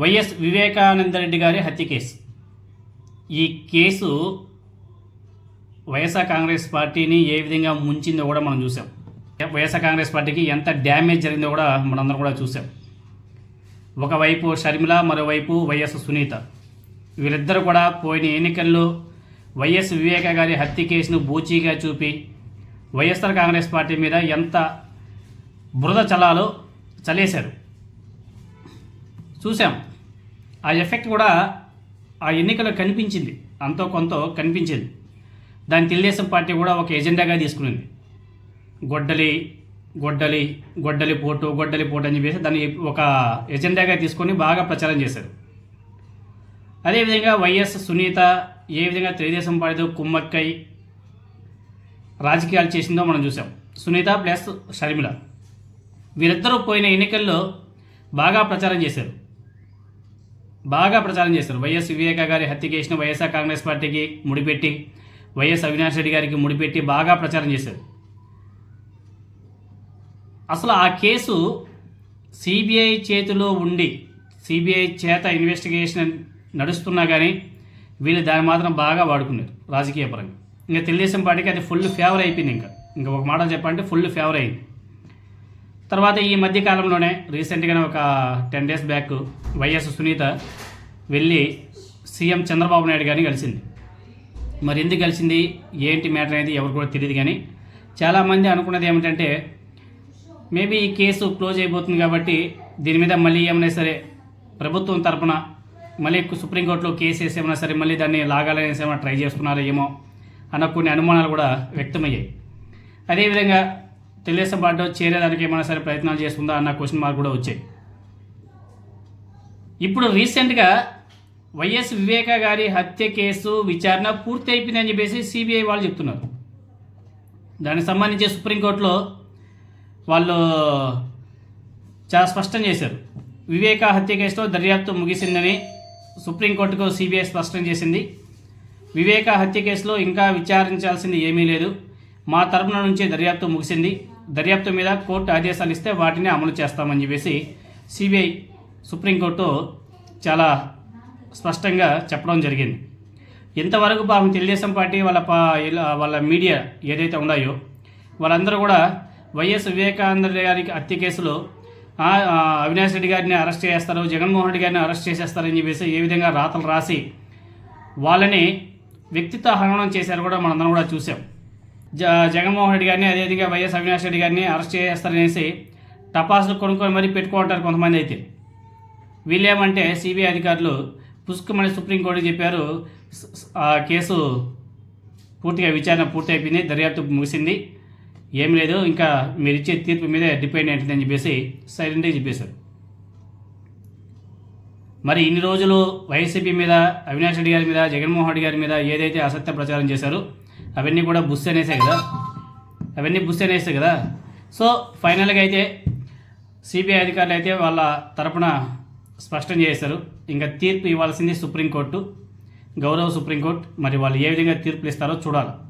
YS Vivekananda Reddy గారి హత్య case. ఈ కేసు వైఎస్ఆర్ కాంగ్రెస్ పార్టీని ఏ విధంగా ముంచిందో కూడా మనం చూసాం. వైఎస్ఆర్ కాంగ్రెస్ పార్టీకి ఎంత డ్యామేజ్ జరిగిందో కూడా మనందరం కూడా చూసాం. ఒకవైపు షర్మిల మరోవైపు వైఎస్ సునీత. వీరిద్దరు కూడా పోయిన ఎన్నికల్లో వైఎస్ వివేక గారి హత్య కేసును బూచీగా చూపి వైఎస్ఆర్ కాంగ్రెస్ పార్టీ మీద ఎంత బురద చలాలో చలేశారు. చూసాం ఆ ఎఫెక్ట్ కూడా ఆ ఎన్నికలో కనిపించింది. అంతో కొంత కనిపించింది. దాని తెలుగుదేశం పార్టీ కూడా ఒక ఎజెండాగా తీసుకునింది. గొడ్డలి గొడ్డలి గొడ్డలి పోటు గొడ్డలి పోటు అని చెప్పేసి దాన్ని ఒక ఎజెండాగా తీసుకొని బాగా ప్రచారం చేశారు. అదేవిధంగా వైఎస్ సునీత ఏ విధంగా తెలుగుదేశం పార్టీతో కుమ్మక్కై రాజకీయాలు చేసిందో మనం చూసాం సునీత ప్లస్ షర్మిల. వీరిద్దరూ పోయిన ఎన్నికల్లో బాగా ప్రచారం చేశారు. బాగా ప్రచారం చేశారు. వైఎస్ వివేక గారి హత్య కేసును వైఎస్ఆర్ కాంగ్రెస్ పార్టీకి ముడిపెట్టి వైఎస్ అవినాష్ రెడ్డి గారికి ముడిపెట్టి బాగా ప్రచారం చేశారు. అసలు ఆ కేసు సిబిఐ చేతిలో ఉండి సిబిఐ చేత ఇన్వెస్టిగేషన్ నడుస్తున్నా కానీ వీళ్ళు దాన్ని మాత్రం బాగా వాడుకున్నారు రాజకీయ పరంగా. ఇంకా తెలుగుదేశం పార్టీకి అది ఫుల్ ఫేవర్ అయిపోయింది ఇంకా. ఇంకా ఒక మాట చెప్పాలంటే ఫుల్ ఫేవర్ అయింది. తర్వాత ఈ మధ్య కాలంలోనే రీసెంట్గానే ఒక ten days back Y S Sunitha వెళ్ళి సీఎం చంద్రబాబు నాయుడు గారిని కలిసింది. మరి ఎందుకు కలిసింది? ఏంటి మ్యాటర్ అనేది ఎవరు కూడా తెలియదు కానీ చాలామంది అనుకున్నది ఏమిటంటే మేబీ ఈ కేసు క్లోజ్ అయిపోతుంది కాబట్టి దీని మీద మళ్ళీ ఏమైనా సరే ప్రభుత్వం తరపున మళ్ళీ సుప్రీంకోర్టులో కేసు వేసి సరే మళ్ళీ దాన్ని లాగాలనేసి ఏమైనా ట్రై చేస్తున్నారో ఏమో అన్న కొన్ని అనుమానాలు కూడా వ్యక్తమయ్యాయి. అదేవిధంగా తెలుగుదేశం పార్టీలో చేరేదానికి ఏమైనా సరే ప్రయత్నాలు చేస్తుందా అన్న క్వశ్చన్ మార్క్ కూడా వచ్చాయి. ఇప్పుడు రీసెంట్గా వైఎస్ వివేక గారి హత్య కేసు విచారణ పూర్తి అయిపోయిందని చెప్పేసి సిబిఐ వాళ్ళు చెప్తున్నారు. దానికి సంబంధించి సుప్రీంకోర్టులో వాళ్ళు చాలా స్పష్టం చేశారు. వివేక హత్య కేసులో దర్యాప్తు ముగిసిందని సుప్రీంకోర్టుకు సిబిఐ స్పష్టం చేసింది. వివేక హత్య కేసులో ఇంకా విచారించాల్సింది ఏమీ లేదు. మా తరపున నుంచే దర్యాప్తు ముగిసింది. దర్యాప్తు మీద కోర్టు ఆదేశాలు ఇస్తే వాటిని అమలు చేస్తామని చెప్పేసి సిబిఐ సుప్రీంకోర్టు చాలా స్పష్టంగా చెప్పడం జరిగింది. ఇంతవరకు పాపం తెలుగుదేశం పార్టీ వాళ్ళ పా వాళ్ళ మీడియా ఏదైతే ఉన్నాయో వాళ్ళందరూ కూడా వైఎస్ వివేకానంద గారికి హత్య కేసులో అవినాష్ రెడ్డి గారిని అరెస్ట్ చేస్తారు జగన్మోహన్ రెడ్డి గారిని అరెస్ట్ చేసేస్తారని చెప్పేసి ఏ విధంగా రాతలు రాసి వాళ్ళని వ్యక్తిత్వ హననం చేశారు కూడా మనందరం కూడా చూసాం జ జగన్మోహన్ రెడ్డి గారిని అదేవిధంగా వైఎస్ అవినాష్ రెడ్డి గారిని అరెస్ట్ చేస్తారనేసి టపాసులు కొనుక్కొని మరీ పెట్టుకుంటారు కొంతమంది అయితే. వీళ్ళేమంటే సిబిఐ అధికారులు పుష్కమని సుప్రీంకోర్టు చెప్పారు ఆ కేసు పూర్తిగా విచారణ పూర్తి అయిపోయింది దర్యాప్తు ముగిసింది. ఏం లేదు ఇంకా మీరు ఇచ్చే తీర్పు మీదే డిపెండ్ అని చెప్పేసి సైలెంట్గా చెప్పేశారు. మరి ఇన్ని రోజులు వైసీపీ మీద అవినాష్ రెడ్డి గారి మీద జగన్మోహన్ రెడ్డి గారి మీద ఏదైతే అసత్య ప్రచారం చేశారో అవన్నీ కూడా బుస్ అనేసాయి కదా? అవన్నీ బుస్ అనేసాయి కదా? సో ఫైనల్గా అయితే సిబిఐ అధికారులు అయితే వాళ్ళ తరపున స్పష్టం చేశారు. ఇంకా తీర్పు ఇవ్వాల్సింది సుప్రీంకోర్టు గౌరవ సుప్రీంకోర్టు. మరి వాళ్ళు ఏ విధంగా తీర్పులు ఇస్తారో చూడాలి.